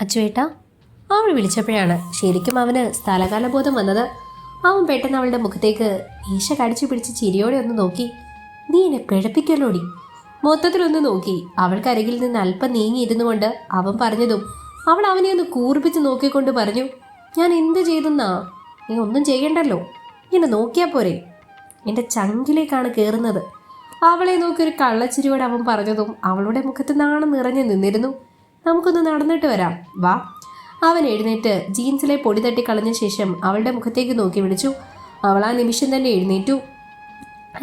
അച്ചുവേട്ടാ അവൾ വിളിച്ചപ്പോഴാണ് ശരിക്കും അവന് സ്ഥലകാലബോധം വന്നത്. അവൻ പെട്ടെന്ന് അവളുടെ മുഖത്തേക്ക് ഈശ കടിച്ചു പിടിച്ച് ചിരിയോടെ ഒന്ന് നോക്കി. നീ എന്നെ മൊത്തത്തിൽ മൊത്തത്തിലൊന്ന് നോക്കി. അവൾക്കരികിൽ നിന്ന് അല്പം നീങ്ങിയിരുന്നു കൊണ്ട് അവൻ പറഞ്ഞതും അവൾ അവനെ ഒന്ന് കൂർപ്പിച്ച് നോക്കിക്കൊണ്ട് പറഞ്ഞു ഞാൻ എന്ത് ചെയ്തെന്നാ? നീ ഒന്നും ചെയ്യണ്ടല്ലോ. ഇങ്ങനെ നോക്കിയാൽ പോരെ. എന്റെ ചങ്കിലേക്കാണ് കയറുന്നത് അവളെ നോക്കി ഒരു കള്ളച്ചിരിയോടെ അവൻ പറഞ്ഞതും അവളുടെ മുഖത്ത് നാണം നിറഞ്ഞു നിന്നിരുന്നു. നമുക്കൊന്ന് നടന്നിട്ട് വരാം. വാ. അവൻ എഴുന്നേറ്റ് ജീൻസിലെ പൊടി തട്ടി കളഞ്ഞ ശേഷം അവളുടെ മുഖത്തേക്ക് നോക്കി വിളിച്ചു. അവൾ ആ നിമിഷം തന്നെ എഴുന്നേറ്റു.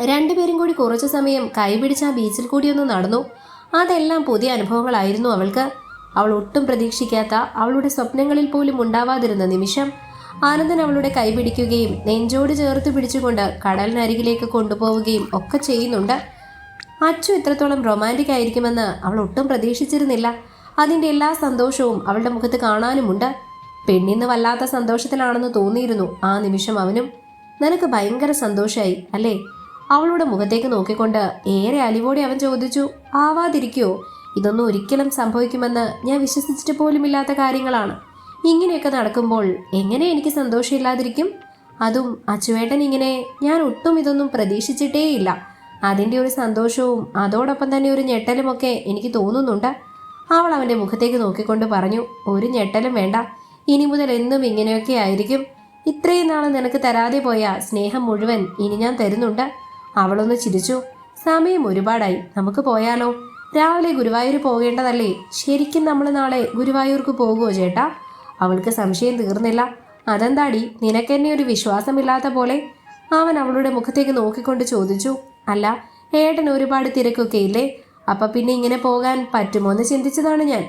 രണ്ടുപേരും കൂടി കുറച്ചു സമയം കൈപിടിച്ച് ആ ബീച്ചിൽ കൂടി ഒന്ന് നടന്നു. അതെല്ലാം പുതിയ അനുഭവങ്ങളായിരുന്നു അവൾക്ക്. അവൾ ഒട്ടും പ്രതീക്ഷിക്കാത്ത അവളുടെ സ്വപ്നങ്ങളിൽ പോലും ഉണ്ടാവാതിരുന്ന നിമിഷം ആനന്ദൻ അവളുടെ കൈപിടിക്കുകയും നെഞ്ചോട് ചേർത്ത് പിടിച്ചുകൊണ്ട് കടലിനരികിലേക്ക് കൊണ്ടുപോവുകയും ഒക്കെ ചെയ്യുന്നുണ്ട്. അച്ചു ഇത്രത്തോളം റൊമാന്റിക് ആയിരിക്കുമെന്ന് അവൾ ഒട്ടും പ്രതീക്ഷിച്ചിരുന്നില്ല. അതിന്റെ എല്ലാ സന്തോഷവും അവളുടെ മുഖത്ത് കാണാനുമുണ്ട്. പെണ്ണിന്ന് വല്ലാത്ത സന്തോഷത്തിലാണെന്ന് തോന്നിയിരുന്നു ആ നിമിഷം അവനും. നിനക്ക് ഭയങ്കര സന്തോഷമായി അല്ലേ? അവളുടെ മുഖത്തേക്ക് നോക്കിക്കൊണ്ട് ഏറെ അലിവോടെ അവൻ ചോദിച്ചു ആവാതിരിക്കോ? ഇതൊന്നും ഒരിക്കലും സംഭവിക്കുമെന്ന് ഞാൻ വിശ്വസിച്ചിട്ട് പോലുമില്ലാത്ത കാര്യങ്ങളാണ്. ഇങ്ങനെയൊക്കെ നടക്കുമ്പോൾ എങ്ങനെ എനിക്ക് സന്തോഷമില്ലാതിരിക്കും? അതും അച്ചുവേട്ടൻ ഇങ്ങനെ ഞാൻ ഒട്ടും ഇതൊന്നും പ്രതീക്ഷിച്ചിട്ടേയില്ല. അതിന്റെ ഒരു സന്തോഷവും അതോടൊപ്പം തന്നെ ഒരു ഞെട്ടലുമൊക്കെ എനിക്ക് തോന്നുന്നുണ്ട്. അവൾ അവന്റെ മുഖത്തേക്ക് നോക്കിക്കൊണ്ട് പറഞ്ഞു ഒരു ഞെട്ടലും വേണ്ട. ഇനി മുതൽ എന്നും ഇങ്ങനെയൊക്കെ ആയിരിക്കും. ഇത്രയും നാൾ നിനക്ക് തരാതെ പോയ സ്നേഹം മുഴുവൻ ഇനി ഞാൻ തരുന്നുണ്ട്. അവളൊന്ന് ചിരിച്ചു. സമയം ഒരുപാടായി. നമുക്ക് പോയാലോ? രാവിലെ ഗുരുവായൂർ പോകേണ്ടതല്ലേ? ശരിക്കും നമ്മൾ നാളെ ഗുരുവായൂർക്ക് പോകുമോ ചേട്ടാ? അവൾക്ക് സംശയം തീർന്നില്ല. അതെന്താടി? നിനക്കെന്നെ ഒരു വിശ്വാസമില്ലാത്ത പോലെ? അവൻ അവളുടെ മുഖത്തേക്ക് നോക്കിക്കൊണ്ട് ചോദിച്ചു. അല്ല ഏട്ടൻ ഒരുപാട് തിരക്കൊക്കെ ഇല്ലേ? അപ്പൊ പിന്നെ ഇങ്ങനെ പോകാൻ പറ്റുമോ എന്ന് ചിന്തിച്ചതാണ് ഞാൻ.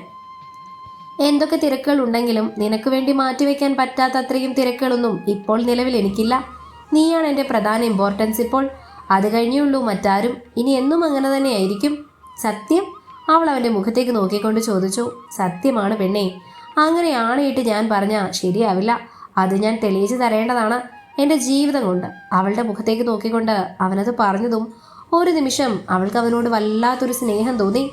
എന്തൊക്കെ തിരക്കുകൾ ഉണ്ടെങ്കിലും നിനക്ക് വേണ്ടി മാറ്റിവെക്കാൻ പറ്റാത്ത അത്രയും തിരക്കുകളൊന്നും ഇപ്പോൾ നിലവിൽ എനിക്കില്ല. നീയാണ് എന്റെ പ്രധാന ഇമ്പോർട്ടൻസ് ഇപ്പോൾ. അത് കഴിഞ്ഞുള്ളൂ മറ്റാരും ഇനി എന്നും അങ്ങനെ തന്നെയായിരിക്കും സത്യം? അവൾ അവന്റെ മുഖത്തേക്ക് നോക്കിക്കൊണ്ട് ചോദിച്ചു. സത്യമാണ് പെണ്ണേ. അങ്ങനെ ആണയിട്ട് ഞാൻ പറഞ്ഞാൽ ശരിയാവില്ല. അത് ഞാൻ തെളിയിച്ചു തരേണ്ടതാണ് എന്റെ ജീവിതം കൊണ്ട്. അവളുടെ മുഖത്തേക്ക് നോക്കിക്കൊണ്ട് അവനത് പറഞ്ഞതും ഒരു നിമിഷം അവൾക്ക് അവനോട് വല്ലാത്തൊരു സ്നേഹം തോന്നി.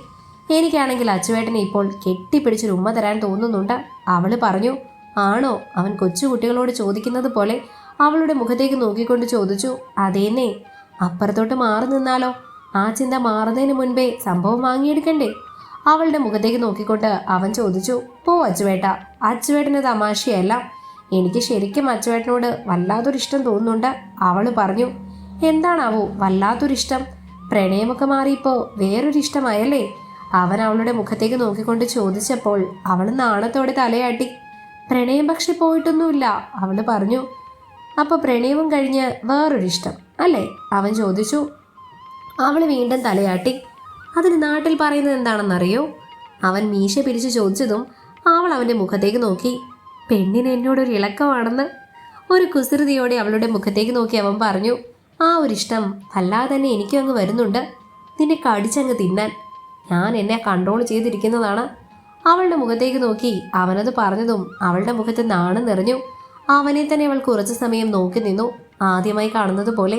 എനിക്കാണെങ്കിൽ അച്ചുവേട്ടനെ ഇപ്പോൾ കെട്ടിപ്പിടിച്ചൊരു ഉമ്മ തരാൻ തോന്നുന്നുണ്ട്. അവൾ പറഞ്ഞു ആണോ? അവൻ കൊച്ചുകുട്ടികളോട് ചോദിക്കുന്നത് പോലെ അവളുടെ മുഖത്തേക്ക് നോക്കിക്കൊണ്ട് ചോദിച്ചു അതേന്നേ അപ്പുറത്തോട്ട് മാറി നിന്നാലോ? ആ ചിന്ത മാറുന്നതിന് മുൻപേ സംഭവം വാങ്ങിയെടുക്കണ്ടേ? അവളുടെ മുഖത്തേക്ക് നോക്കിക്കൊണ്ട് അവൻ ചോദിച്ചു പോ അച്ചുവേട്ട അച്ചുവേട്ടന് തമാശയല്ല. എനിക്ക് ശരിക്കും അച്ചുവേട്ടനോട് വല്ലാത്തൊരിഷ്ടം തോന്നുന്നുണ്ട്. അവൾ പറഞ്ഞു എന്താണാവോ വല്ലാത്തൊരിഷ്ടം. പ്രണയമൊക്കെ മാറിയപ്പോ വേറൊരിഷ്ടമായല്ലേ? അവൻ അവളുടെ മുഖത്തേക്ക് നോക്കിക്കൊണ്ട് ചോദിച്ചപ്പോൾ അവൾ നാണത്തോടെ തലയാട്ടി പ്രണയം പക്ഷെ പോയിട്ടൊന്നുമില്ല അവൾ പറഞ്ഞു. അപ്പോൾ പ്രണയവും കഴിഞ്ഞ് വേറൊരിഷ്ടം അല്ലേ? അവൻ ചോദിച്ചു. അവൾ വീണ്ടും തലയാട്ടി അതിന് നാട്ടിൽ പറയുന്നത് എന്താണെന്നറിയോ? അവൻ മീശ പിരിച്ചു ചോദിച്ചതും അവൾ അവന്റെ മുഖത്തേക്ക് നോക്കി. പെണ്ണിന് എന്നോടൊരു ഇളക്കമാണെന്ന്? ഒരു കുസൃതിയോടെ അവളുടെ മുഖത്തേക്ക് നോക്കി അവൻ പറഞ്ഞു. ആ ഒരു ഇഷ്ടം അല്ലാതെ തന്നെ എനിക്കും അങ്ങ് വരുന്നുണ്ട്. നിന്നെ കടിച്ചങ്ങ് തിന്നാൻ. ഞാൻ എന്നെ കൺട്രോൾ ചെയ്തിരിക്കുന്നതാണ്. അവളുടെ മുഖത്തേക്ക് നോക്കി അവനത് പറഞ്ഞതും അവളുടെ മുഖത്ത് നാണം നിറഞ്ഞു. അവനെ തന്നെ അവൾ കുറച്ച് സമയം നോക്കി നിന്നു. ആദ്യമായി കാണുന്നത് പോലെ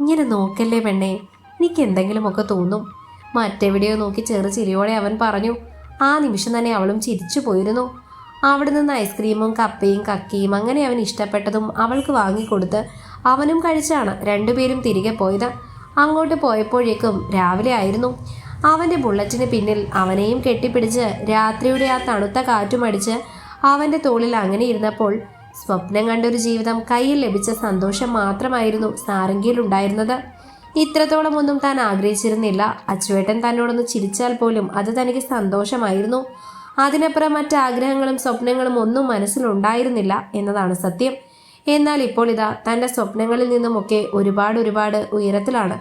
ഇങ്ങനെ നോക്കല്ലേ പെണ്ണേ എനിക്ക് എന്തെങ്കിലുമൊക്കെ തോന്നും. മറ്റെവിടെയോ നോക്കി ചെറു ചിരിയോടെ അവൻ പറഞ്ഞു ആ നിമിഷം തന്നെ അവളും ചിരിച്ചു പോയിരുന്നു. അവിടെ നിന്ന് ഐസ്ക്രീമും കപ്പയും കക്കിയും അങ്ങനെ അവൻ ഇഷ്ടപ്പെട്ടതും അവൾക്ക് വാങ്ങിക്കൊടുത്ത് അവനും കഴിച്ചാണ് രണ്ടുപേരും തിരികെ പോയത്. അങ്ങോട്ട് പോയപ്പോഴേക്കും രാവിലെ ആയിരുന്നു. അവന്റെ ബുള്ളറ്റിന് പിന്നിൽ അവനെയും കെട്ടിപ്പിടിച്ച് രാത്രിയുടെ ആ തണുത്ത കാറ്റുമടിച്ച് അവന്റെ തോളിൽ അങ്ങനെ ഇരുന്നപ്പോൾ സ്വപ്നം കണ്ടൊരു ജീവിതം കയ്യിൽ ലഭിച്ച സന്തോഷം മാത്രമായിരുന്നു സാരംഗിയിൽ ഉണ്ടായിരുന്നത്. ഇത്രത്തോളം ഒന്നും താൻ ആഗ്രഹിച്ചിരുന്നില്ല. അച്ചുവേട്ടൻ തന്നോടൊന്ന് ചിരിച്ചാൽ പോലും അത് തനിക്ക് സന്തോഷമായിരുന്നു. അതിനപ്പുറം മറ്റാഗ്രഹങ്ങളും സ്വപ്നങ്ങളും ഒന്നും മനസ്സിലുണ്ടായിരുന്നില്ല എന്നതാണ് സത്യം. എന്നാൽ ഇപ്പോൾ ഇതാ തന്റെ സ്വപ്നങ്ങളിൽ നിന്നുമൊക്കെ ഒരുപാട് ഒരുപാട് ഉയരത്തിലാണ്.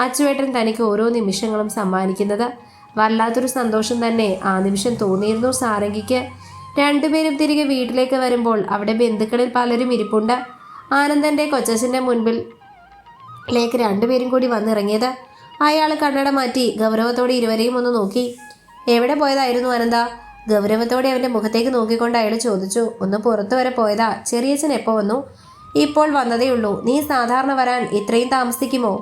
അച്ചുവേട്ടൻ തനിക്ക് ഓരോ നിമിഷങ്ങളും സമ്മാനിക്കുന്നത്. വല്ലാത്തൊരു സന്തോഷം തന്നെ ആ നിമിഷം തോന്നിയിരുന്നു സാരംഗിക്ക്. രണ്ടുപേരും തിരികെ വീട്ടിലേക്ക് വരുമ്പോൾ അവിടെ ബന്ധുക്കളിൽ പലരും ഇരിപ്പുണ്ട്. ആനന്ദന്റെ കൊച്ചച്ഛന്റെ മുൻപിൽ ലേക്ക് രണ്ടുപേരും കൂടി വന്നിറങ്ങിയത്. അയാൾ കണ്ണട മാറ്റി ഗൗരവത്തോടെ ഇരുവരെയും ഒന്ന് നോക്കി. എവിടെ പോയതായിരുന്നു അനന്ത ഗൗരവത്തോടെ അവന്റെ മുഖത്തേക്ക് നോക്കിക്കൊണ്ട് അയാൾ ചോദിച്ചു ഒന്ന് പുറത്തു വരെ പോയതാ? ചെറിയച്ഛൻ എപ്പോൾ വന്നു? ഇപ്പോൾ വന്നതേ ഉള്ളൂ. നീ സാധാരണ വരാൻ ഇത്രയും താമസിക്കുമോ?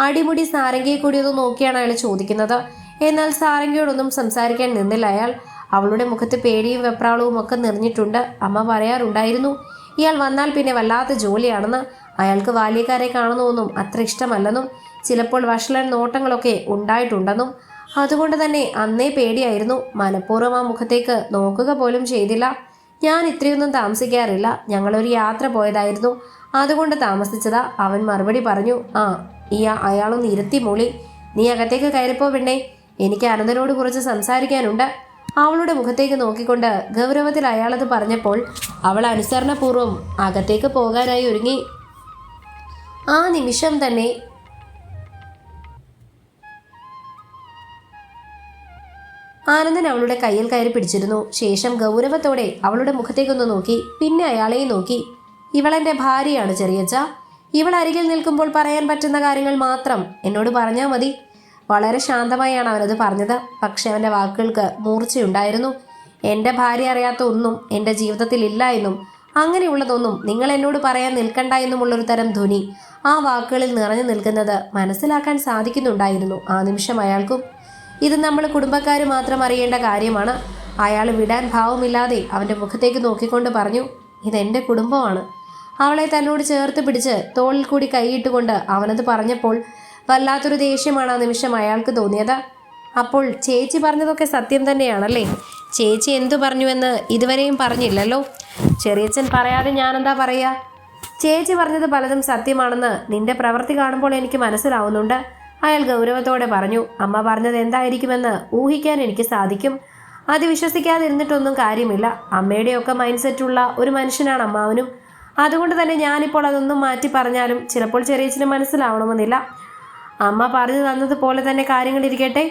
അടിമുടി സാരംഗിയെ കൂടി ഒന്ന് നോക്കിയാണ് അയാൾ ചോദിക്കുന്നത്. എന്നാൽ സാരംഗിയോടൊന്നും സംസാരിക്കാൻ നിന്നില്ല അയാൾ. അവളുടെ മുഖത്ത് പേടിയും വെപ്രാളവും ഒക്കെ നിറഞ്ഞിട്ടുണ്ട്. അമ്മ പറയാറുണ്ടായിരുന്നു ഇയാൾ വന്നാൽ പിന്നെ വല്ലാത്ത ജോലിയാണെന്ന്. അയാൾക്ക് ബാല്യക്കാരെ കാണുന്നുവെന്നും അത്ര ഇഷ്ടമല്ലെന്നും ചിലപ്പോൾ വഷളൻ നോട്ടങ്ങളൊക്കെ ഉണ്ടായിട്ടുണ്ടെന്നും. അതുകൊണ്ട് തന്നെ അന്നേ പേടിയായിരുന്നു മനഃപൂർവം ആ മുഖത്തേക്ക് നോക്കുക പോലും ചെയ്തില്ല. ഞാൻ ഇത്രയൊന്നും താമസിക്കാറില്ല. ഞങ്ങളൊരു യാത്ര പോയതായിരുന്നു. അതുകൊണ്ട് താമസിച്ചതാ. അവൻ മറുപടി പറഞ്ഞു ആ ഈ അയാളൊന്ന് ഇരുത്തി മൂളി. നീ അകത്തേക്ക് കയറിപ്പോ പെണ്ണേ. എനിക്ക് അനന്തനോട് കുറച്ച് സംസാരിക്കാനുണ്ട്. അവളുടെ മുഖത്തേക്ക് നോക്കിക്കൊണ്ട് ഗൗരവത്തിൽ അയാളത് പറഞ്ഞപ്പോൾ അവൾ അനുസരണപൂർവം അകത്തേക്ക് പോകാനായി ഒരുങ്ങി. ആ നിമിഷം തന്നെ ആനന്ദൻ അവളുടെ കയ്യിൽ കയറി പിടിച്ചിരുന്നു. ശേഷം ഗൗരവത്തോടെ അവളുടെ മുഖത്തേക്കൊന്ന് നോക്കി പിന്നെ അയാളെയും നോക്കി. ഇവളെന്റെ ഭാര്യയാണ് ചെറിയച്ച ഇവൾ അരികിൽ നിൽക്കുമ്പോൾ പറയാൻ പറ്റുന്ന കാര്യങ്ങൾ മാത്രം എന്നോട് പറഞ്ഞാൽ മതി. വളരെ ശാന്തമായാണ് അവനത് പറഞ്ഞത്. പക്ഷെ അവന്റെ വാക്കുകൾക്ക് മൂർച്ചയുണ്ടായിരുന്നു. എന്റെ ഭാര്യ അറിയാത്ത ഒന്നും എന്റെ ജീവിതത്തിൽ ഇല്ല എന്നും അങ്ങനെയുള്ളതൊന്നും നിങ്ങൾ എന്നോട് പറയാൻ നിൽക്കണ്ട എന്നുമുള്ളൊരു തരം ധ്വനി ആ വാക്കുകളിൽ നിറഞ്ഞു നിൽക്കുന്നത് മനസ്സിലാക്കാൻ സാധിക്കുന്നുണ്ടായിരുന്നു. ആ നിമിഷം അയാൾക്കും ഇത് നമ്മൾ കുടുംബക്കാർ മാത്രം അറിയേണ്ട കാര്യമാണ്. അയാൾ വിടാൻ ഭാവമില്ലാതെ അവന്റെ മുഖത്തേക്ക് നോക്കിക്കൊണ്ട് പറഞ്ഞു ഇതെന്റെ കുടുംബമാണ്. അവളെ തന്നോട് ചേർത്ത് പിടിച്ച് തോളിൽ കൂടി കൈയിട്ടുകൊണ്ട് അവനത് പറഞ്ഞപ്പോൾ വല്ലാത്തൊരു ദേഷ്യമാണ് ആ നിമിഷം അയാൾക്ക് തോന്നിയത്. അപ്പോൾ ചേച്ചി പറഞ്ഞതൊക്കെ സത്യം തന്നെയാണല്ലേ? ചേച്ചി എന്തു പറഞ്ഞുവെന്ന് ഇതുവരെയും പറഞ്ഞില്ലല്ലോ? ചെറിയച്ചൻ പറയാതെ ഞാനെന്താ പറയുക ചേച്ചി പറഞ്ഞത് പലതും സത്യമാണെന്ന് നിന്റെ പ്രവൃത്തി കാണുമ്പോൾ എനിക്ക് മനസ്സിലാവുന്നുണ്ട്. അയാൾ ഗൗരവത്തോടെ പറഞ്ഞു അമ്മ പറഞ്ഞത് എന്തായിരിക്കുമെന്ന് ഊഹിക്കാൻ എനിക്ക് സാധിക്കും. അത് വിശ്വസിക്കാതിരുന്നിട്ടൊന്നും കാര്യമില്ല. അമ്മയുടെയൊക്കെ മൈൻഡ് സെറ്റുള്ള ഒരു മനുഷ്യനാണ് അമ്മാവനും. അതുകൊണ്ട് തന്നെ ഞാനിപ്പോൾ അതൊന്നും മാറ്റി പറഞ്ഞാലും ചിലപ്പോൾ ചെറിയച്ഛന് മനസ്സിലാവണമെന്നില്ല. അമ്മ പറഞ്ഞു തന്നതുപോലെ തന്നെ കാര്യങ്ങൾ ഇരിക്കട്ടെ.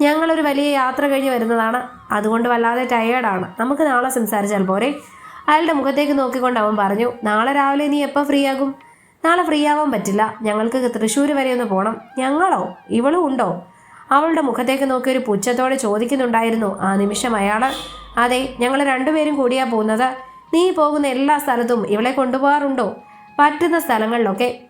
ഞങ്ങളൊരു വലിയ യാത്ര കഴിഞ്ഞ് വരുന്നതാണ്. അതുകൊണ്ട് വല്ലാതെ ടയേർഡാണ് നമുക്ക് നാളെ സംസാരിച്ചാൽ പോരെ. അയാളുടെ മുഖത്തേക്ക് നോക്കിക്കൊണ്ട് അവൻ പറഞ്ഞു നാളെ രാവിലെ നീ എപ്പോൾ ഫ്രീ ആകും നാളെ ഫ്രീ ആവാൻ പറ്റില്ല. ഞങ്ങൾക്ക് തൃശ്ശൂർ വരെ ഒന്ന് പോകണം ഞങ്ങളോ? ഇവളും ഉണ്ടോ? അവളുടെ മുഖത്തേക്ക് നോക്കി ഒരു പുച്ഛത്തോടെ ചോദിക്കുന്നുണ്ടായിരുന്നു ആ നിമിഷം അയാൾ അതെ ഞങ്ങൾ രണ്ടുപേരും കൂടിയാ പോകുന്നത്. നീ പോകുന്ന എല്ലാ സ്ഥലത്തും ഇവളെ കൊണ്ടുപോകാറുണ്ടോ? പറ്റുന്ന സ്ഥലങ്ങളിലൊക്കെ.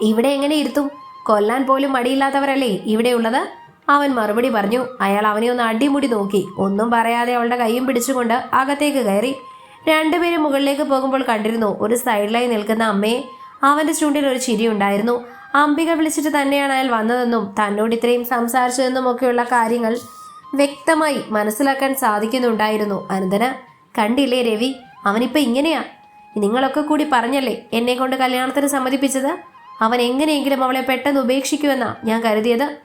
ഇവിടെ എങ്ങനെ ഇരുത്തും? കൊല്ലാൻ പോലും മടിയില്ലാത്തവരല്ലേ ഇവിടെയുള്ളത് അവൻ മറുപടി പറഞ്ഞു. അയാൾ അവനെ ഒന്ന് അടിമുടി നോക്കി. ഒന്നും പറയാതെ അവളുടെ കൈയും പിടിച്ചുകൊണ്ട് അകത്തേക്ക് കയറി. രണ്ടുപേരും മുകളിലേക്ക് പോകുമ്പോൾ കണ്ടിരുന്നു ഒരു സൈഡിലായി നിൽക്കുന്ന അമ്മയെ. അവന്റെ ചുണ്ടിൽ ഒരു ചിരി ഉണ്ടായിരുന്നു. അംബിക വിളിച്ചിട്ട് തന്നെയാണ് അയാൾ വന്നതെന്നും തന്നോട് ഇത്രയും സംസാരിച്ചതെന്നും ഒക്കെയുള്ള കാര്യങ്ങൾ വ്യക്തമായി മനസ്സിലാക്കാൻ സാധിക്കുന്നുണ്ടായിരുന്നു. അനന്തന കണ്ടില്ലേ രവി? അവനിപ്പോ ഇങ്ങനെയാ? നിങ്ങളൊക്കെ കൂടി പറഞ്ഞല്ലേ എന്നെ കൊണ്ട് കല്യാണത്തിന് സമ്മതിപ്പിച്ചത്? അവൻ എങ്ങനെയെങ്കിലും അവളെ പെട്ടെന്ന് ഉപേക്ഷിക്കുമെന്നാ ഞാൻ കരുതിയത്.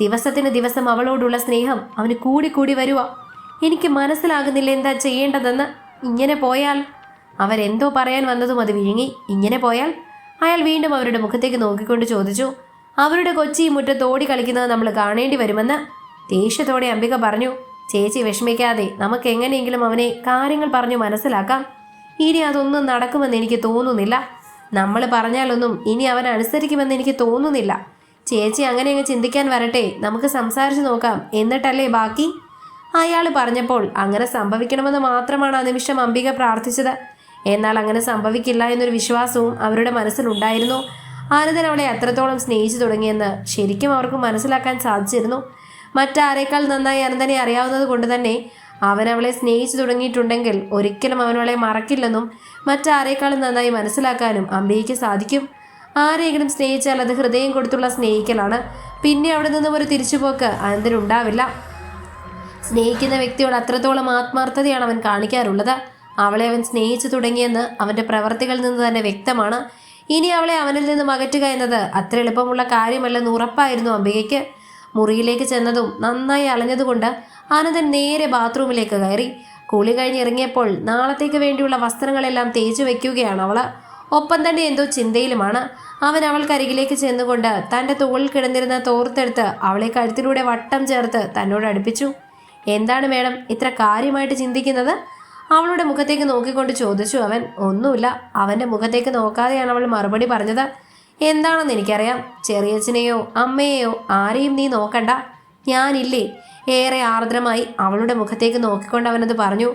ദിവസത്തിന് ദിവസം അവളോടുള്ള സ്നേഹം അവന് കൂടി കൂടി വരുക എനിക്ക് മനസ്സിലാകുന്നില്ല എന്താ ചെയ്യേണ്ടതെന്ന്. ഇങ്ങനെ പോയാൽ? അവരെന്തോ പറയാൻ വന്നതും അത് വിഴുങ്ങി. ഇങ്ങനെ പോയാൽ? അയാൾ വീണ്ടും അവരുടെ മുഖത്തേക്ക് നോക്കിക്കൊണ്ട് ചോദിച്ചു അവരുടെ കൊച്ചി മുറ്റത്ത് ഓടി കളിക്കുന്നത് നമ്മൾ കാണേണ്ടി വരുമെന്ന്? ദേഷ്യത്തോടെ അംബിക പറഞ്ഞു ചേച്ചി വിഷമിക്കാതെ നമുക്ക് എങ്ങനെയെങ്കിലും അവനെ കാര്യങ്ങൾ പറഞ്ഞു മനസ്സിലാക്കാം. ഇനി അതൊന്നും നടക്കുമെന്ന് എനിക്ക് തോന്നുന്നില്ല. നമ്മൾ പറഞ്ഞാലൊന്നും ഇനി അവൻ അനുസരിക്കുമെന്ന് എനിക്ക് തോന്നുന്നില്ല. ചേച്ചി അങ്ങനെ അങ്ങ് ചിന്തിക്കാൻ വരട്ടെ നമുക്ക് സംസാരിച്ച് നോക്കാം. എന്നിട്ടല്ലേ ബാക്കി? അയാൾ പറഞ്ഞപ്പോൾ അങ്ങനെ സംഭവിക്കണമെന്ന് മാത്രമാണ് ആ നിമിഷം അംബിക പ്രാർത്ഥിച്ചത്. എന്നാൽ അങ്ങനെ സംഭവിക്കില്ല എന്നൊരു വിശ്വാസവും അവരുടെ മനസ്സിലുണ്ടായിരുന്നു. ആനന്ദൻ അവളെ അത്രത്തോളം സ്നേഹിച്ചു തുടങ്ങിയെന്ന് ശരിക്കും അവർക്ക് മനസ്സിലാക്കാൻ സാധിച്ചിരുന്നു. മറ്റാരേക്കാൾ നന്നായി അനന്തനെ അറിയാവുന്നത് കൊണ്ട് തന്നെ അവൻ അവളെ സ്നേഹിച്ചു തുടങ്ങിയിട്ടുണ്ടെങ്കിൽ ഒരിക്കലും അവനവളെ മറക്കില്ലെന്നും മറ്റാരേക്കാളും നന്നായി മനസ്സിലാക്കാനും അംബികയ്ക്ക് സാധിക്കും. ആരെങ്കിലും സ്നേഹിച്ചാൽ അത് ഹൃദയം കൊടുത്തുള്ള സ്നേഹിക്കലാണ്. പിന്നെ അവിടെ നിന്നും ഒരു തിരിച്ചുപോക്ക് അനന്തനുണ്ടാവില്ല. സ്നേഹിക്കുന്ന വ്യക്തിയോട് അത്രത്തോളം ആത്മാർത്ഥതയാണ് അവൻ കാണിക്കാറുള്ളത്. അവളെ അവൻ സ്നേഹിച്ചു തുടങ്ങിയെന്ന് അവന്റെ പ്രവർത്തികളിൽ നിന്ന് തന്നെ വ്യക്തമാണ്. ഇനി അവളെ അവനിൽ നിന്ന് അകറ്റുക എന്നത് അത്ര എളുപ്പമുള്ള കാര്യമല്ലെന്ന് ഉറപ്പായിരുന്നു അംബികയ്ക്ക്. മുറിയിലേക്ക് ചെന്നതും നന്നായി അലഞ്ഞതുകൊണ്ട് ആനന്ദൻ നേരെ ബാത്റൂമിലേക്ക് കയറി. കുളി കഴിഞ്ഞിറങ്ങിയപ്പോൾ നാളത്തേക്ക് വേണ്ടിയുള്ള വസ്ത്രങ്ങളെല്ലാം തേച്ചു വയ്ക്കുകയാണ് അവൾ ഒപ്പം തന്നെ എന്തോ ചിന്തയിലുമാണ്. അവൻ അവൾക്കരികിലേക്ക് ചെന്നുകൊണ്ട് തന്റെ തോളിൽ കിടന്നിരുന്ന തോർത്തെടുത്ത് അവളെ കഴുത്തിലൂടെ വട്ടം ചേർത്ത് തന്നോട് അടുപ്പിച്ചു. എന്താണ് മേഡം ഇത്ര കാര്യമായിട്ട് ചിന്തിക്കുന്നത്? അവളുടെ മുഖത്തേക്ക് നോക്കിക്കൊണ്ട് ചോദിച്ചു അവൻ ഒന്നുമില്ല. അവന്റെ മുഖത്തേക്ക് നോക്കാതെയാണ് അവൾ മറുപടി പറഞ്ഞത്. എന്താണെന്ന് എനിക്കറിയാം. ചെറിയച്ഛനെയോ അമ്മയെയോ ആരെയും നീ നോക്കണ്ട. ഞാനില്ലേ. ഏറെ ആർദ്രമായി അവളുടെ മുഖത്തേക്ക് നോക്കിക്കൊണ്ട് അവനത് പറഞ്ഞു.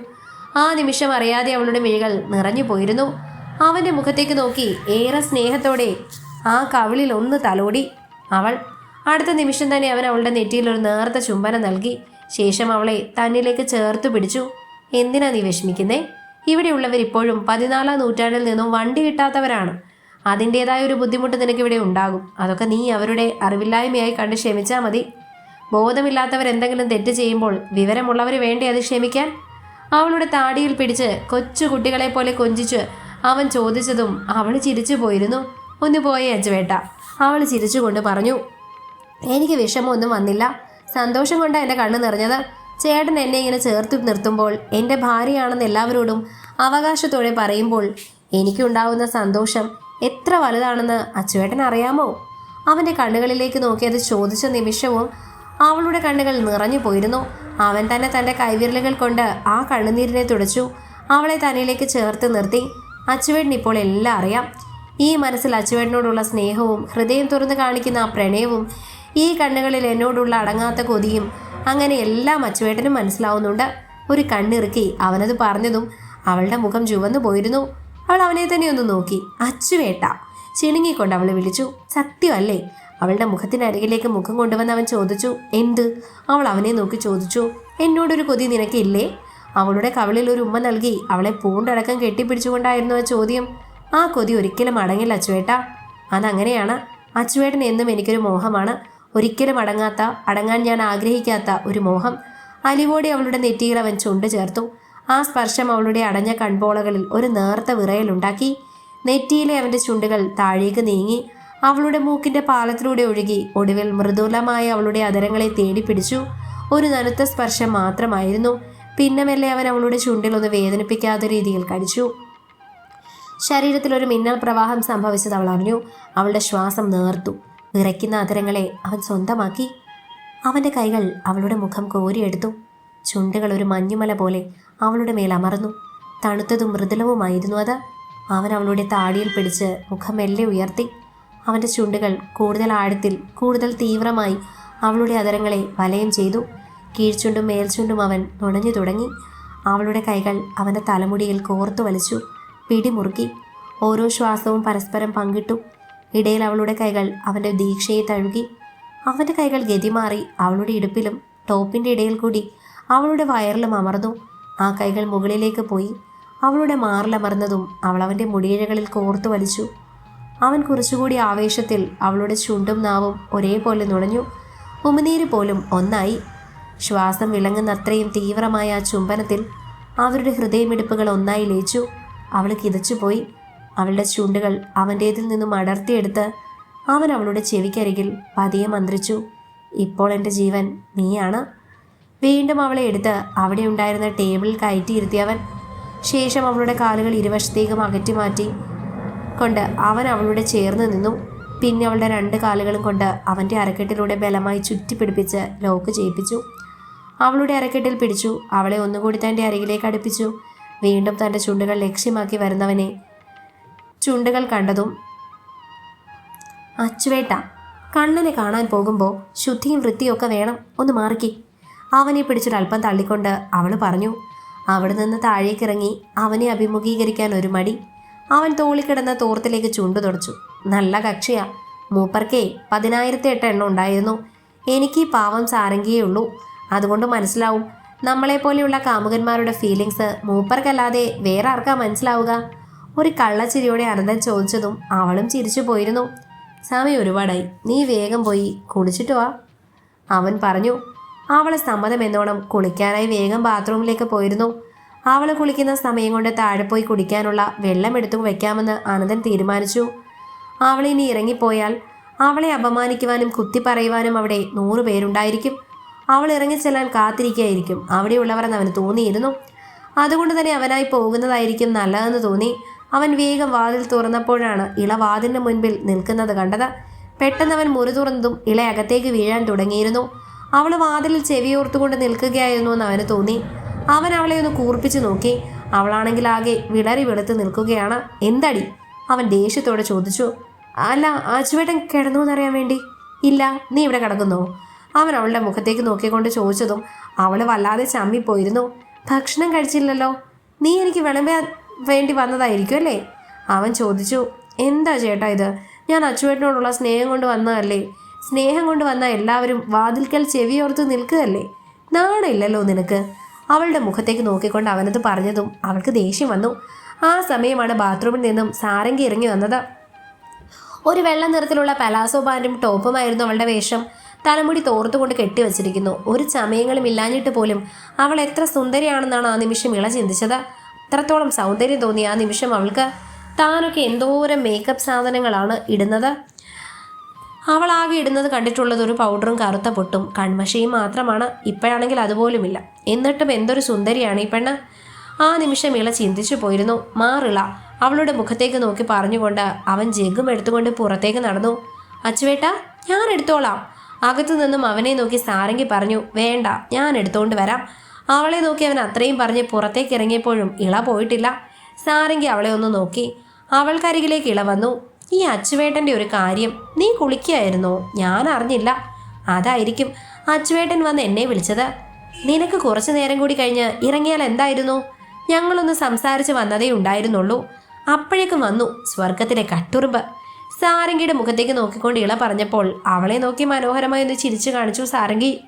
ആ നിമിഷം അറിയാതെ അവളുടെ മിഴികൾ നിറഞ്ഞു പോയിരുന്നു. അവന്റെ മുഖത്തേക്ക് നോക്കി ഏറെ സ്നേഹത്തോടെ ആ കവിളിൽ ഒന്ന് തലോടി അവൾ. അടുത്ത നിമിഷം തന്നെ അവൻ അവളുടെ നെറ്റിയിൽ ഒരു നേർത്ത ചുംബനം നൽകി. ശേഷം അവളെ തന്നിലേക്ക് ചേർത്ത് പിടിച്ചു. എന്തിനാ നീ വിഷമിക്കുന്നേ? ഇവിടെയുള്ളവർ ഇപ്പോഴും പതിനാലാം നൂറ്റാണ്ടിൽ നിന്നും വണ്ടി കിട്ടാത്തവരാണ്. അതിന്റെതായ ഒരു ബുദ്ധിമുട്ട് നിനക്ക് ഇവിടെ ഉണ്ടാകും. അതൊക്കെ നീ അവരുടെ അറിവില്ലായ്മയായി കണ്ട് ക്ഷമിച്ചാൽ മതി. ബോധമില്ലാത്തവർ എന്തെങ്കിലും തെറ്റ് ചെയ്യുമ്പോൾ വിവരമുള്ളവർ വേണ്ടേ അത് ക്ഷമിക്കാൻ? അവളുടെ താടിയിൽ പിടിച്ച് കൊച്ചു കുട്ടികളെ പോലെ കൊഞ്ചിച്ച് അവൻ ചോദിച്ചതും അവൾ ചിരിച്ചു പോയിരുന്നു. ഒന്ന് പോയേ അച്ചുവേട്ട അവൾ ചിരിച്ചുകൊണ്ട് പറഞ്ഞു. എനിക്ക് വിഷമമൊന്നും വന്നില്ല. സന്തോഷം കൊണ്ടാണ് എന്റെ കണ്ണ് നിറഞ്ഞത്. ചേട്ടൻ എന്നെ ഇങ്ങനെ ചേർത്ത് നിർത്തുമ്പോൾ എന്റെ ഭാര്യയാണെന്ന് എല്ലാവരോടും അവകാശത്തോടെ പറയുമ്പോൾ എനിക്കുണ്ടാവുന്ന സന്തോഷം എത്ര വലുതാണെന്ന് അച്ചുവേട്ടൻ അറിയാമോ? അവന്റെ കണ്ണുകളിലേക്ക് നോക്കിയത് ചോദിച്ച നിമിഷവും അവളുടെ കണ്ണുകൾ നിറഞ്ഞു പോയിരുന്നു. അവൻ തന്നെ തന്റെ കൈവിരലുകൾ കൊണ്ട് ആ കണ്ണുനീരിനെ തുടച്ചു. അവളെ തന്നിലേക്ക് ചേർത്ത് നിർത്തി. അച്ചുവേട്ടൻ ഇപ്പോൾ എല്ലാം അറിയാം. ഈ മനസ്സിൽ അച്ചുവേട്ടനോടുള്ള സ്നേഹവും ഹൃദയം തുറന്ന് കാണിക്കുന്ന ആ പ്രണയവും ഈ കണ്ണുകളിൽ എന്നോടുള്ള അടങ്ങാത്ത കൊതിയും അങ്ങനെ എല്ലാം അച്ചുവേട്ടനും മനസ്സിലാവുന്നുണ്ട്. ഒരു കണ്ണിറുക്കി അവനത് പറഞ്ഞതും അവളുടെ മുഖം ചുവന്നു പോയിരുന്നു. അവൾ അവനെ തന്നെ ഒന്ന് നോക്കി. അച്ചുവേട്ട. ചിണുങ്ങിക്കൊണ്ട് അവൾ വിളിച്ചു. സത്യമല്ലേ? അവളുടെ മുഖത്തിനരികിലേക്ക് മുഖം കൊണ്ടുവന്ന് അവൻ ചോദിച്ചു. എന്ത്? അവൾ അവനെ നോക്കി ചോദിച്ചു. എന്നോടൊരു കൊതി നിനക്കില്ലേ? അവളുടെ കവളിൽ ഒരു ഉമ്മ നൽകി അവളെ പൂണ്ടടക്കം കെട്ടിപ്പിടിച്ചുകൊണ്ടായിരുന്നു ആ ചോദ്യം. ആ കൊതി ഒരിക്കലും അടങ്ങില്ല അച്ചുവേട്ട. അതങ്ങനെയാണ്. അച്ചുവേട്ടൻ എന്നും എനിക്കൊരു മോഹമാണ്. ഒരിക്കലും അടങ്ങാത്ത അടങ്ങാൻ ഞാൻ ആഗ്രഹിക്കാത്ത ഒരു മോഹം. അലിവോടെ അവളുടെ നെറ്റിയിൽ അവൻ ചുണ്ടു ചേർത്തു. ആ സ്പർശം അവളുടെ അടഞ്ഞ കൺപോളകളിൽ ഒരു നേർത്ത വിറയലുണ്ടാക്കി നെറ്റിയിലെ അവന്റെ ചുണ്ടുകൾ താഴേക്ക് നീങ്ങി. അവളുടെ മൂക്കിന്റെ പാലത്തിലൂടെ ഒഴുകി. ഒടുവിൽ മൃദുലമായ അവളുടെ അതരങ്ങളെ തേടിപ്പിടിച്ചു ഒരു നനുത്ത സ്പർശം മാത്രമായിരുന്നു. പിന്നെ അവൻ അവളുടെ ചുണ്ടിൽ ചുണ്ടിലൊന്ന് വേദനിപ്പിക്കാത്ത രീതിയിൽ കടിച്ചു. ശരീരത്തിൽ ഒരു മിന്നൽ പ്രവാഹം സംഭവിച്ചത് അവൾ അറിഞ്ഞു. അവളുടെ ശ്വാസം നേർത്തു. വിറയ്ക്കുന്ന അതരങ്ങളെ അവൻ സ്വന്തമാക്കി. അവന്റെ കൈകൾ അവളുടെ മുഖം കോരിയെടുത്തു. ചുണ്ടുകൾ ഒരു മഞ്ഞുമല പോലെ അവളുടെ മേൽ അമർന്നു. തണുത്തതും മൃദുലവുമായിരുന്നു അത്. അവൻ അവളുടെ താടിയിൽ പിടിച്ച് മുഖം മെല്ലെ ഉയർത്തി. അവന്റെ ചുണ്ടുകൾ കൂടുതൽ ആഴത്തിൽ കൂടുതൽ തീവ്രമായി അവളുടെ അതരങ്ങളെ വലയം ചെയ്തു. കീഴ്ചുണ്ടും മേൽചുണ്ടും അവൻ നുണഞ്ഞു തുടങ്ങി. അവളുടെ കൈകൾ അവന്റെ തലമുടിയിൽ കോർത്തു വലിച്ചു. പിടിമുറുക്കി. ഓരോ ശ്വാസവും പരസ്പരം പങ്കിട്ടു. ഇടയിൽ അവളുടെ കൈകൾ അവന്റെ ദീക്ഷയെ തഴുകി അവന്റെ കൈകൾ ഗതിമാറി അവളുടെ ഇടുപ്പിലും ടോപ്പിന്റെ ഇടയിൽ കൂടി അവളുടെ വയറിലും അമർന്നു. ആ കൈകൾ മുകളിലേക്ക് പോയി. അവളുടെ മാറിലമർന്നതും അവൾ അവന്റെ മുടിയിഴകളിൽ കോർത്തു വലിച്ചു. അവൻ കുറച്ചുകൂടി ആവേശത്തിൽ അവളുടെ ചുണ്ടും നാവും ഒരേപോലെ നുണഞ്ഞു ഉമിനീര് പോലും ഒന്നായി. ശ്വാസം വിളങ്ങുന്നത്രയും തീവ്രമായ ആ ചുംബനത്തിൽ അവരുടെ ഹൃദയമിടിപ്പുകൾ ഒന്നായി ലയിച്ചു. അവൾ കിതച്ചുപോയി. അവളുടെ ചുണ്ടുകൾ അവന്റേതിൽ നിന്നും അടർത്തിയെടുത്ത് അവൻ അവളുടെ ചെവിക്കരികിൽ പതിയെ മന്ത്രിച്ചു ഇപ്പോൾ എന്റെ ജീവൻ നീയാണ്. വീണ്ടും അവളെ എടുത്ത് അവിടെ ഉണ്ടായിരുന്ന ടേബിളിൽ കയറ്റിയിരുത്തിയവൻ ശേഷം അവളുടെ കാലുകൾ ഇരുവശത്തേക്കും അകറ്റി മാറ്റി കൊണ്ട് അവൻ അവളുടെ ചേർന്ന് നിന്നു. പിന്നെ അവളുടെ രണ്ട് കാലുകളും കൊണ്ട് അവന്റെ അരക്കെട്ടിലൂടെ ബലമായി ചുറ്റിപ്പിടിപ്പിച്ച് ലോക്ക് ചെയ്യിപ്പിച്ചു. അവളുടെ അരക്കെട്ടിൽ പിടിച്ചു അവളെ ഒന്നുകൂടി തന്റെ അരികിലേക്ക് അടുപ്പിച്ചു. വീണ്ടും തന്റെ ചുണ്ടുകൾ ലക്ഷ്യമാക്കി വരുന്നവനെ ചുണ്ടുകൾ കണ്ടതും അച്ചുവേട്ട കണ്ണനെ കാണാൻ പോകുമ്പോൾ ശുദ്ധിയും വൃത്തിയൊക്കെ വേണം ഒന്ന് മാറിക്കി. അവനെ പിടിച്ചൊരൽപ്പം തള്ളിക്കൊണ്ട് അവൾ പറഞ്ഞു അവിടെ നിന്ന് താഴേക്കിറങ്ങി അവനെ അഭിമുഖീകരിക്കാൻ ഒരു മടി. അവൻ തോളിക്കിടന്ന തോർത്തിലേക്ക് ചുണ്ടു തുടച്ചു. നല്ല കക്ഷിയാ. മൂപ്പർക്കേ പതിനായിരത്തി എട്ട് എണ്ണം ഉണ്ടായിരുന്നു. എനിക്ക് ഈ പാവം സാരംഗിയേ ഉള്ളൂ. അതുകൊണ്ട് മനസ്സിലാവും. നമ്മളെപ്പോലെയുള്ള കാമുകന്മാരുടെ ഫീലിങ്സ് മൂപ്പർക്കല്ലാതെ വേറെ ആർക്കാ മനസ്സിലാവുക? ഒരു കള്ളച്ചിരിയോടെ അനന്തൻ ചോദിച്ചതും അവളും ചിരിച്ചു പോയിരുന്നു. സമയം ഒരുപാടായി. നീ വേഗം പോയി കുളിച്ചിട്ട് വാ. അവൻ പറഞ്ഞു അവളെ സമ്മതം എന്നോണം കുളിക്കാനായി വേഗം ബാത്റൂമിലേക്ക് പോയിരുന്നു. അവൾ കുളിക്കുന്ന സമയം കൊണ്ട് താഴെ പോയി കുടിക്കാനുള്ള വെള്ളം എടുത്തു വെക്കാമെന്ന് അനന്തൻ തീരുമാനിച്ചു. അവൾ ഇനി ഇറങ്ങിപ്പോയാൽ അവളെ അപമാനിക്കുവാനും കുത്തി പറയുവാനും അവിടെ നൂറ് പേരുണ്ടായിരിക്കും. അവൾ ഇറങ്ങിച്ചെല്ലാൻ കാത്തിരിക്കുകയായിരിക്കും. അവിടെയുള്ളവർ എന്ന് അവന് തോന്നിയിരുന്നു. അതുകൊണ്ട് തന്നെ അവനായി പോകുന്നതായിരിക്കും നല്ലതെന്ന് തോന്നി. അവൻ വേഗം വാതിൽ തുറന്നപ്പോഴാണ് ഇള വാതിലിന് മുൻപിൽ നിൽക്കുന്നത് കണ്ടത്. പെട്ടെന്ന് അവൻ മുറി തുറന്നതും ഇള അകത്തേക്ക് വീഴാൻ തുടങ്ങിയിരുന്നു. അവൾ വാതിലിൽ ചെവിയോർത്തുകൊണ്ട് നിൽക്കുകയായിരുന്നു എന്ന് അവന് തോന്നി. അവൻ അവളെ ഒന്ന് കൂർപ്പിച്ചു നോക്കി. അവളാണെങ്കിൽ ആകെ വിളറി വെളുത്ത് നിൽക്കുകയാണ്. എന്തടി? അവൻ ദേഷ്യത്തോടെ ചോദിച്ചു. അല്ല അച്ചുവേട്ടൻ കിടന്നു എന്നറിയാൻ വേണ്ടി. ഇല്ല നീ ഇവിടെ കിടക്കുന്നോ? അവൻ അവളുടെ മുഖത്തേക്ക് നോക്കിക്കൊണ്ട് ചോദിച്ചതും അവൾ വല്ലാതെ ചമ്മിപ്പോയിരുന്നു. ഭക്ഷണം കഴിച്ചില്ലല്ലോ? നീ എനിക്ക് വിളമ്പാൻ വേണ്ടി വന്നതായിരിക്കും അല്ലേ? അവൻ ചോദിച്ചു എന്താ ചേട്ടാ ഇത്? ഞാൻ അച്ചുവേട്ടനോടുള്ള സ്നേഹം കൊണ്ട് വന്നതല്ലേ? സ്നേഹം കൊണ്ട് വന്ന എല്ലാവരും വാതിൽക്കൽ ചെവിയോർത്ത് നിൽക്കുകയല്ലേ? നാണില്ലല്ലോ നിനക്ക്. അവളുടെ മുഖത്തേക്ക് നോക്കിക്കൊണ്ട് അവനത് പറഞ്ഞതും അവൾക്ക് ദേഷ്യം വന്നു. ആ സമയമാണ് ബാത്റൂമിൽ നിന്നും സാരംഗി ഇറങ്ങി വന്നത്. ഒരു വെള്ള നിറത്തിലുള്ള പലാസോ പാന്റും ടോപ്പുമായിരുന്നു അവളുടെ വേഷം. തലമുടി തോർത്തുകൊണ്ട് കെട്ടിവച്ചിരിക്കുന്നു. ഒരു ചമയങ്ങളും ഇല്ലാഞ്ഞിട്ട് പോലും അവൾ എത്ര സുന്ദരിയാണെന്നാണ് ആ നിമിഷം ഇള ചിന്തിച്ചത്. അത്രത്തോളം സൗന്ദര്യം തോന്നിയ ആ നിമിഷം അവൾക്ക് താനൊക്കെ എന്തോരം മേക്കപ്പ് സാധനങ്ങളാണ് ഇടുന്നത്. അവൾ ഇടുന്നത് കണ്ടിട്ടുള്ളത് ഒരു പൗഡറും കറുത്ത പൊട്ടും. കൺമശയും മാത്രമാണ്. ഇപ്പോഴാണെങ്കിൽ അതുപോലുമില്ല. എന്നിട്ടും എന്തൊരു സുന്ദരിയാണ് ഈ പെണ്ണ്. ആ നിമിഷം ഇള ചിന്തിച്ചു പോയിരുന്നു. മാറിള അവളുടെ മുഖത്തേക്ക് നോക്കി പറഞ്ഞുകൊണ്ട് അവൻ ജഗും എടുത്തുകൊണ്ട് പുറത്തേക്ക് നടന്നു. അച്ചുവേട്ട ഞാൻ എടുത്തോളാം. അകത്തു നിന്നും അവനെ നോക്കി സാരംഗി പറഞ്ഞു വേണ്ട ഞാൻ എടുത്തുകൊണ്ട് വരാം. അവളെ നോക്കി അവൻ അത്രയും പറഞ്ഞ് പുറത്തേക്ക് ഇറങ്ങിയപ്പോഴും ഇള പോയിട്ടില്ല. സാരംഗി അവളെ ഒന്ന് നോക്കി. അവൾക്കരികിലേക്ക് ഇള വന്നു. ഈ അച്ചുവേട്ടന്റെ ഒരു കാര്യം. നീ കുളിക്കായിരുന്നോ? ഞാൻ അറിഞ്ഞില്ല. അതായിരിക്കും. അച്ചുവേട്ടൻ വന്ന് എന്നെ വിളിച്ചത്. നിനക്ക് കുറച്ചു നേരം കൂടി കഴിഞ്ഞ് ഇറങ്ങിയാൽ എന്തായിരുന്നു? ഞങ്ങളൊന്ന് സംസാരിച്ച് വന്നതേ ഉണ്ടായിരുന്നുള്ളൂ. അപ്പോഴേക്കും വന്നു സ്വർഗത്തിലെ കട്ടുറുമ്പ്. സാരംഗിയുടെ മുഖത്തേക്ക് നോക്കിക്കൊണ്ട് ഇള പറഞ്ഞപ്പോൾ അവളെ നോക്കി മനോഹരമായി ഒന്ന് ചിരിച്ചു കാണിച്ചു സാരംഗി.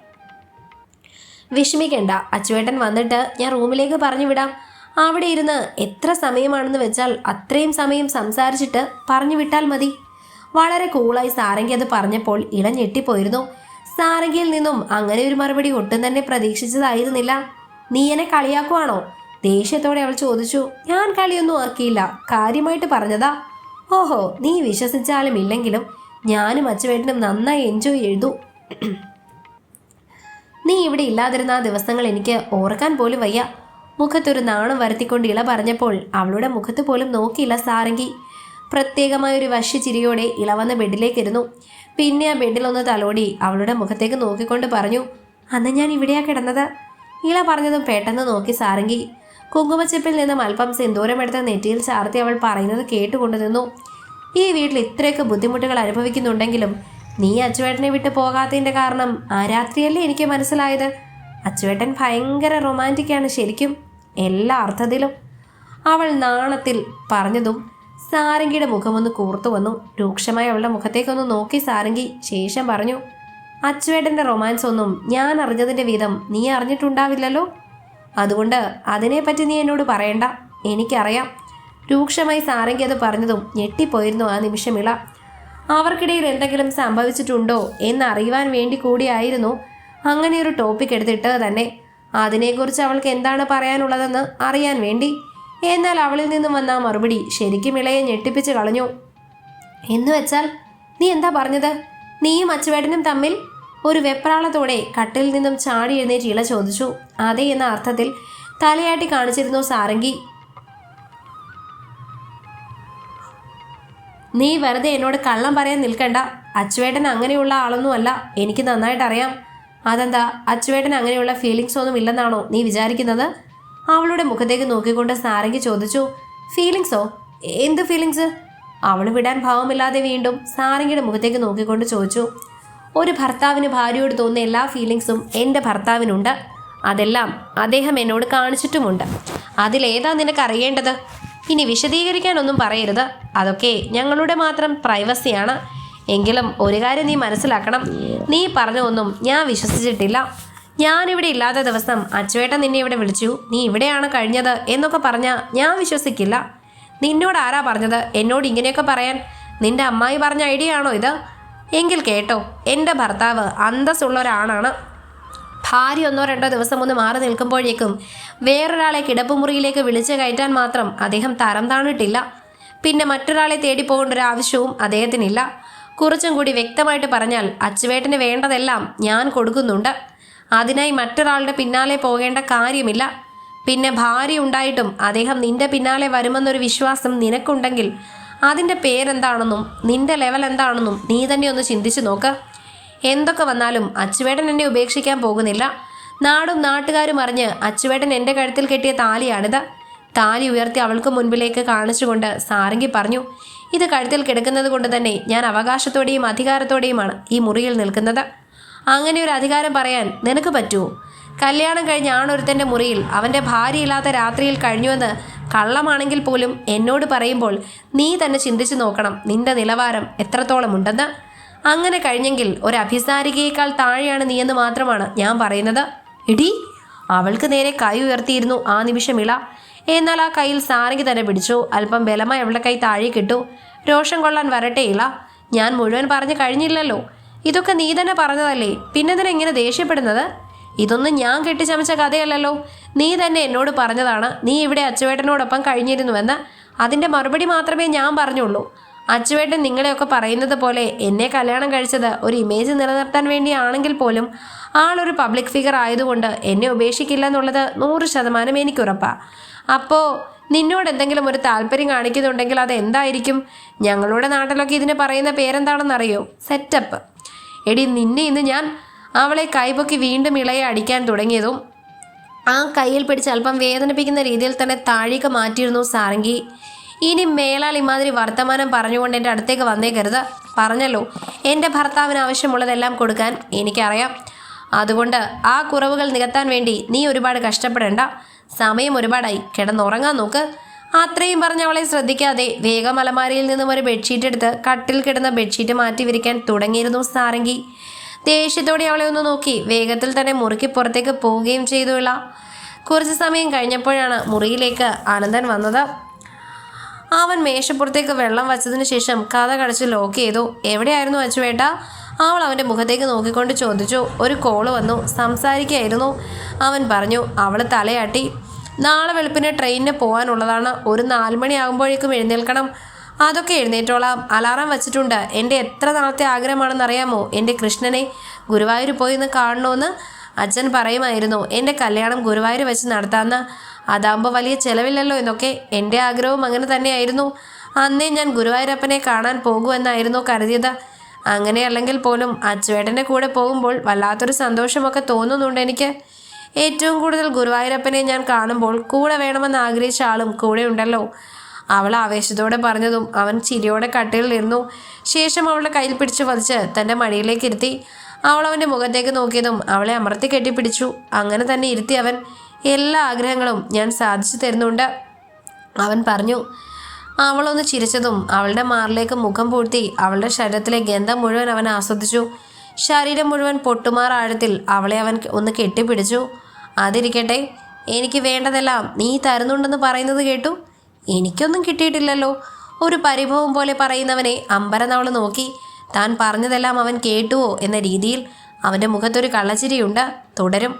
വിഷമിക്കണ്ട അച്ചുവേട്ടൻ വന്നിട്ട് ഞാൻ റൂമിലേക്ക് പറഞ്ഞു വിടാം. അവിടെ ഇരുന്ന് എത്ര സമയമാണെന്ന് വെച്ചാൽ അത്രയും സമയം സംസാരിച്ചിട്ട് പറഞ്ഞു വിട്ടാൽ മതി. വളരെ കൂളായി സാരംഗി അത് പറഞ്ഞപ്പോൾ ഇള ഞെട്ടിപ്പോയിരുന്നു. സാരംഗിയിൽ നിന്നും അങ്ങനെ ഒരു മറുപടി ഒട്ടും തന്നെ പ്രതീക്ഷിച്ചതായിരുന്നില്ല. നീ എന്നെ കളിയാക്കുവാണോ? ദേഷ്യത്തോടെ അവൾ ചോദിച്ചു. ഞാൻ കളിയൊന്നും ആക്കിയില്ല കാര്യമായിട്ട് പറഞ്ഞതാ. ഓഹോ നീ വിശ്വസിച്ചാലും ഇല്ലെങ്കിലും ഞാനും അച്ചുവേട്ടനും നന്നായി എൻജോയ് ചെയ്തു. നീ ഇവിടെ ഇല്ലാതിരുന്ന ആ ദിവസങ്ങൾ എനിക്ക് ഓർക്കാൻ പോലും വയ്യ. മുഖത്തൊരു നാണം വരുത്തിക്കൊണ്ട് ഇള പറഞ്ഞപ്പോൾ അവളുടെ മുഖത്ത് പോലും നോക്കിയില്ല സാരംഗി. പ്രത്യേകമായ ഒരു വശ്യ ചിരിയോടെ ഇള വന്ന ബെഡിലേക്കിരുന്നു. പിന്നെ ആ ബെഡിലൊന്ന് തലോടി അവളുടെ മുഖത്തേക്ക് നോക്കിക്കൊണ്ട് പറഞ്ഞു അന്ന് ഞാൻ ഇവിടെയാ കിടന്നത്? ഇള പറഞ്ഞതും പെട്ടെന്ന് നോക്കി സാരംഗി. കുങ്കുമച്ചിപ്പിൽ നിന്നും അല്പം സിന്ദൂരമെടുത്ത നെറ്റിയിൽ ചാർത്തി അവൾ പറയുന്നത് കേട്ടുകൊണ്ട് നിന്നു. ഈ വീട്ടിൽ ഇത്രയൊക്കെ ബുദ്ധിമുട്ടുകൾ അനുഭവിക്കുന്നുണ്ടെങ്കിലും നീ അച്ചുവേട്ടനെ വിട്ട് പോകാത്തതിന്റെ കാരണം ആ രാത്രിയല്ലേ എനിക്ക് മനസ്സിലായത്? അച്ചുവേട്ടൻ ഭയങ്കര റൊമാന്റിക്കാണ് ശരിക്കും എല്ലാ അർത്ഥത്തിലും. അവൾ നാണത്തിൽ പറഞ്ഞതും സാരംഗിയുടെ മുഖമൊന്ന് കൂർത്തു വന്നു. രൂക്ഷമായി അവളുടെ മുഖത്തേക്കൊന്ന് നോക്കി സാരംഗി ശേഷം പറഞ്ഞു അച്ചുവേട്ടന്റെ റൊമാൻസ് ഒന്നും ഞാൻ അറിഞ്ഞതിന്റെ വിധം നീ അറിഞ്ഞിട്ടുണ്ടാവില്ലല്ലോ? അതുകൊണ്ട് അതിനെപ്പറ്റി നീ എന്നോട് പറയണ്ട. എനിക്കറിയാം. രൂക്ഷമായി സാരംഗി അത് പറഞ്ഞതും ഞെട്ടിപ്പോയിരുന്നു ആ നിമിഷം ഇള അവർക്കിടയിൽ എന്തെങ്കിലും സംഭവിച്ചിട്ടുണ്ടോ എന്ന് അറിയുവാൻ വേണ്ടി കൂടിയായിരുന്നു. അങ്ങനെ ഒരു ടോപ്പിക് എടുത്തിട്ട് തന്നെ അതിനെക്കുറിച്ച് അവൾക്ക് എന്താണ് പറയാനുള്ളതെന്ന് അറിയാൻ വേണ്ടി? എന്നാൽ അവളിൽ നിന്നും വന്ന മറുപടി ശരിക്കും ഇളയെ ഞെട്ടിപ്പിച്ച് കളഞ്ഞു. എന്ന് വെച്ചാൽ നീ എന്താ പറഞ്ഞത്? നീയും അച്ചുവേട്ടനും തമ്മിൽ ഒരു വെപ്രാളത്തോടെ കട്ടിൽ നിന്നും ചാടി എഴുന്നേറ്റ് ഇള ചോദിച്ചു. അതേ എന്ന അർത്ഥത്തിൽ തലയാട്ടി കാണിച്ചിരുന്നു സാരംഗി. നീ വെറുതെ എന്നോട് കള്ളം പറയാൻ നിൽക്കണ്ട. അച്ചുവേട്ടൻ അങ്ങനെയുള്ള ആളൊന്നുമല്ല എനിക്ക് നന്നായിട്ട് അറിയാം. അതെന്താ? അച്ചുവേട്ടൻ അങ്ങനെയുള്ള ഫീലിങ്സ് ഒന്നും ഇല്ലെന്നാണോ നീ വിചാരിക്കുന്നത്? അവളുടെ മുഖത്തേക്ക് നോക്കിക്കൊണ്ട് സാരംഗി ചോദിച്ചു ഫീലിങ്സോ എന്ത് ഫീലിങ്സ് അവൾ വിടാൻ ഭാവമില്ലാതെ വീണ്ടും സാരംഗിയുടെ മുഖത്തേക്ക് നോക്കിക്കൊണ്ട് ചോദിച്ചു ഒരു ഭർത്താവിന് ഭാര്യയോട് തോന്നുന്ന എല്ലാ ഫീലിങ്സും എന്റെ ഭർത്താവിനുണ്ട്. അതെല്ലാം അദ്ദേഹം എന്നോട് കാണിച്ചിട്ടുമുണ്ട്. അതിലേതാ നിനക്ക് അറിയേണ്ടത്? ഇനി വിശദീകരിക്കാനൊന്നും പറയരുത്. അതൊക്കെ ഞങ്ങളുടെ മാത്രം പ്രൈവസിയാണ് എങ്കിലും ഒരു കാര്യം നീ മനസ്സിലാക്കണം. നീ പറഞ്ഞ ഒന്നും ഞാൻ വിശ്വസിച്ചിട്ടില്ല. ഞാനിവിടെ ഇല്ലാത്ത ദിവസം അച്ചുവേട്ടൻ നിന്നെ ഇവിടെ വിളിച്ചു. നീ ഇവിടെയാണ് കഴിഞ്ഞത് എന്നൊക്കെ പറഞ്ഞാൽ ഞാൻ വിശ്വസിക്കില്ല. നിന്നോട് ആരാ പറഞ്ഞത്? എന്നോട് ഇങ്ങനെയൊക്കെ പറയാൻ നിന്റെ അമ്മായി പറഞ്ഞ ഐഡിയ ആണോ ഇത്? എങ്കിൽ കേട്ടോ എന്റെ ഭർത്താവ് അന്തസ്സുള്ള ഒരാണാണ്. ഭാര്യ ഒന്നോ രണ്ടോ ദിവസം ഒന്ന് മാറി നിൽക്കുമ്പോഴേക്കും വേറൊരാളെ കിടപ്പുമുറിയിലേക്ക് വിളിച്ചു കയറ്റാൻ മാത്രം അദ്ദേഹം തരം താണിട്ടില്ല. പിന്നെ മറ്റൊരാളെ തേടി പോകേണ്ട ഒരു ആവശ്യവും അദ്ദേഹത്തിനില്ല. കുറച്ചും കൂടി വ്യക്തമായിട്ട് പറഞ്ഞാൽ അച്ചുവേട്ടന് വേണ്ടതെല്ലാം ഞാൻ കൊടുക്കുന്നുണ്ട്. അതിനായി മറ്റൊരാളുടെ പിന്നാലെ പോകേണ്ട കാര്യമില്ല. പിന്നെ ഭാര്യ ഉണ്ടായിട്ടും അദ്ദേഹം നിന്റെ പിന്നാലെ വരുമെന്നൊരു വിശ്വാസം നിനക്കുണ്ടെങ്കിൽ അതിന്റെ പേരെന്താണെന്നും നിന്റെ ലെവൽ എന്താണെന്നും നീ തന്നെ ഒന്ന് ചിന്തിച്ചു നോക്ക്. എന്തൊക്കെ വന്നാലും അച്ചുവേട്ടൻ എന്നെ ഉപേക്ഷിക്കാൻ പോകുന്നില്ല. നാടും നാട്ടുകാരും അറിഞ്ഞ് അച്ചുവേട്ടൻ എന്റെ കഴുത്തിൽ കെട്ടിയ താലിയാണിത്. താലി ഉയർത്തി അവൾക്ക് മുൻപിലേക്ക് കാണിച്ചുകൊണ്ട് സാരംഗി പറഞ്ഞു ഇത് കഴുത്തിൽ കിടക്കുന്നത് കൊണ്ട് തന്നെ ഞാൻ അവകാശത്തോടെയും അധികാരത്തോടെയുമാണ് ഈ മുറിയിൽ നിൽക്കുന്നത്. അങ്ങനെ ഒരു അധികാരം പറയാൻ നിനക്ക് പറ്റുമോ കല്യാണം കഴിഞ്ഞ ആണൊരുത്തന്റെ മുറിയിൽ അവന്റെ ഭാര്യയില്ലാത്ത രാത്രിയിൽ കഴിഞ്ഞുവെന്ന് കള്ളമാണെങ്കിൽ പോലും എന്നോട് പറയുമ്പോൾ നീ തന്നെ ചിന്തിച്ചു നോക്കണം നിന്റെ നിലവാരം എത്രത്തോളം ഉണ്ടെന്ന് അങ്ങനെ കഴിഞ്ഞെങ്കിൽ ഒരു അഭിസാരികയേക്കാൾ താഴെയാണ് നീയെന്ന് മാത്രമാണ് ഞാൻ പറയുന്നത്. ഇടി അവൾക്ക് നേരെ കൈ ഉയർത്തിയിരുന്നു ആ നിമിഷം ഇള എന്നാൽ ആ കയ്യിൽ സാരംഗി തന്നെ പിടിച്ചു. അല്പം ബലമായി അവളുടെ കൈ താഴെ കിട്ടു രോഷം കൊള്ളാൻ വരട്ടെ ഇള. ഞാൻ മുഴുവൻ പറഞ്ഞു കഴിഞ്ഞില്ലല്ലോ. ഇതൊക്കെ നീ തന്നെ പറഞ്ഞതല്ലേ? പിന്നെന്തിനാ ഇങ്ങനെ ദേഷ്യപ്പെടുന്നത്? ഇതൊന്നും ഞാൻ കെട്ടിച്ചമച്ച കഥയല്ലല്ലോ. നീ തന്നെ എന്നോട് പറഞ്ഞതാണ്. നീ ഇവിടെ അച്ചുവേട്ടനോടൊപ്പം കഴിഞ്ഞിരുന്നുവെന്ന്. അതിന്റെ മറുപടി മാത്രമേ ഞാൻ പറഞ്ഞുള്ളൂ. അച്ചുവേട്ടൻ നിങ്ങളെയൊക്കെ പറയുന്നത് പോലെ എന്നെ കല്യാണം കഴിച്ചത് ഒരു ഇമേജ് നിലനിർത്താൻ വേണ്ടിയാണെങ്കിൽ പോലും ആളൊരു പബ്ലിക് ഫിഗർ ആയതുകൊണ്ട് എന്നെ ഉപേക്ഷിക്കില്ല എന്നുള്ളത് നൂറ് ശതമാനം എനിക്കുറപ്പാണ് അപ്പോൾ നിന്നോട് എന്തെങ്കിലും ഒരു താല്പര്യം കാണിക്കുന്നുണ്ടെങ്കിൽ അത് എന്തായിരിക്കും? ഞങ്ങളുടെ നാട്ടിലൊക്കെ ഇതിന് പറയുന്ന പേരെന്താണെന്നറിയോ? സെറ്റപ്പ് എടി നിന്നെ ഇന്ന് ഞാൻ അവളെ കൈപൊക്കി വീണ്ടും ഇളയെ അടിക്കാൻ തുടങ്ങിയതും ആ കയ്യിൽ പിടിച്ച് അല്പം വേദനിപ്പിക്കുന്ന രീതിയിൽ തന്നെ താഴേക്ക് മാറ്റിയിരുന്നു സാരംഗി. ഇനി മേലാൽ ഇമാതിരി വർത്തമാനം പറഞ്ഞുകൊണ്ട് എന്റെ അടുത്തേക്ക് വന്നേക്കരുത്. പറഞ്ഞല്ലോ. എന്റെ ഭർത്താവിന് ആവശ്യമുള്ളതെല്ലാം കൊടുക്കാൻ എനിക്കറിയാം. അതുകൊണ്ട് ആ കുറവുകൾ നികത്താൻ വേണ്ടി നീ ഒരുപാട് കഷ്ടപ്പെടേണ്ട. സമയം ഒരുപാടായി. കിടന്നുറങ്ങാൻ നോക്ക്. അത്രയും പറഞ്ഞ് അവളെ ശ്രദ്ധിക്കാതെ വേഗം അലമാരിയിൽ നിന്നും ഒരു ബെഡ്ഷീറ്റ് എടുത്ത് കട്ടിൽ കിടന്ന ബെഡ്ഷീറ്റ് മാറ്റി വിരിക്കാൻ തുടങ്ങിയിരുന്നു സാരംഗി. ദേഷ്യത്തോടെ അവളെ ഒന്ന് നോക്കി വേഗത്തിൽ തന്നെ മുറുക്കി പുറത്തേക്ക് പോവുകയും ചെയ്തുള്ള കുറച്ച് സമയം കഴിഞ്ഞപ്പോഴാണ് മുറിയിലേക്ക് ആനന്ദൻ വന്നത്. അവൻ മേശപ്പുറത്തേക്ക് വെള്ളം വച്ചതിന് ശേഷം കഥ കടച്ച് ലോക്ക് ചെയ്തു. എവിടെയായിരുന്നു അച്ചുവേട്ട? അവൾ അവന്റെ മുഖത്തേക്ക് നോക്കിക്കൊണ്ട് ചോദിച്ചു. ഒരു കോൾ വന്നു. സംസാരിക്കായിരുന്നു. അവൻ പറഞ്ഞു അവൾ തലയാട്ടി. നാളെ വെളുപ്പിന് ട്രെയിനിന് പോകാനുള്ളതാണ്. ഒരു നാലുമണിയാകുമ്പോഴേക്കും എഴുന്നേൽക്കണം. അതൊക്കെ എഴുന്നേറ്റോളാം. അലാറം വെച്ചിട്ടുണ്ട്. എന്റെ എത്ര നാളത്തെ ആഗ്രഹമാണെന്ന് അറിയാമോ എന്റെ കൃഷ്ണനെ ഗുരുവായൂർ പോയി ഒന്ന് കാണണമെന്ന് അച്ഛൻ പറയുമായിരുന്നു. എന്റെ കല്യാണം ഗുരുവായൂർ വെച്ച് നടത്താമെന്ന് അതാകുമ്പോൾ വലിയ ചിലവില്ലല്ലോ എന്നൊക്കെ എന്റെ ആഗ്രഹവും അങ്ങനെ തന്നെയായിരുന്നു. അന്നേ ഞാൻ ഗുരുവായൂരപ്പനെ കാണാൻ പോകുമെന്നായിരുന്നു കരുതിയത്. അങ്ങനെയല്ലെങ്കിൽ പോലും അച്ചുവേട്ടന്റെ കൂടെ പോകുമ്പോൾ വല്ലാത്തൊരു സന്തോഷമൊക്കെ തോന്നുന്നുണ്ട് എനിക്ക്. ഏറ്റവും കൂടുതൽ ഗുരുവായൂരപ്പനെ ഞാൻ കാണുമ്പോൾ കൂടെ വേണമെന്ന് ആഗ്രഹിച്ച ആളും കൂടെ ഉണ്ടല്ലോ. അവൾ ആവേശത്തോടെ പറഞ്ഞതും അവൻ ചിരിയോടെ കട്ടിലിരുന്നു ശേഷം അവളുടെ കയ്യിൽ പിടിച്ചു വധിച്ച് തന്റെ മടിയിലേക്ക് ഇരുത്തി. അവൾ അവന്റെ മുഖത്തേക്ക് നോക്കിയതും അവളെ അമർത്തി കെട്ടിപ്പിടിച്ചു. അങ്ങനെ തന്നെ ഇരുത്തി അവൻ എല്ലാ ആഗ്രഹങ്ങളും ഞാൻ സാധിച്ചു തരുന്നുണ്ട്. അവൻ പറഞ്ഞു അവളൊന്ന് ചിരിച്ചതും അവളുടെ മാറിലേക്ക് മുഖം പൂഴ്ത്തി അവളുടെ ശരീരത്തിലെ ഗന്ധം മുഴുവൻ അവൻ ആസ്വദിച്ചു. ശരീരം മുഴുവൻ പൊട്ടുമാർ ആഴത്തിൽ അവളെ അവൻ ഒന്ന് കെട്ടിപ്പിടിച്ചു. അതിരിക്കട്ടെ എനിക്ക് വേണ്ടതെല്ലാം നീ തരുന്നുണ്ടെന്ന് പറയുന്നത് കേട്ടു. എനിക്കൊന്നും കിട്ടിയിട്ടില്ലല്ലോ. ഒരു പരിഭവം പോലെ പറയുന്നവനെ അമ്പരനവൾ നോക്കി. താൻ പറഞ്ഞതെല്ലാം അവൻ കേട്ടുവോ എന്ന രീതിയിൽ അവന്റെ മുഖത്തൊരു കള്ളച്ചിരിയുണ്ട്. തുടരും.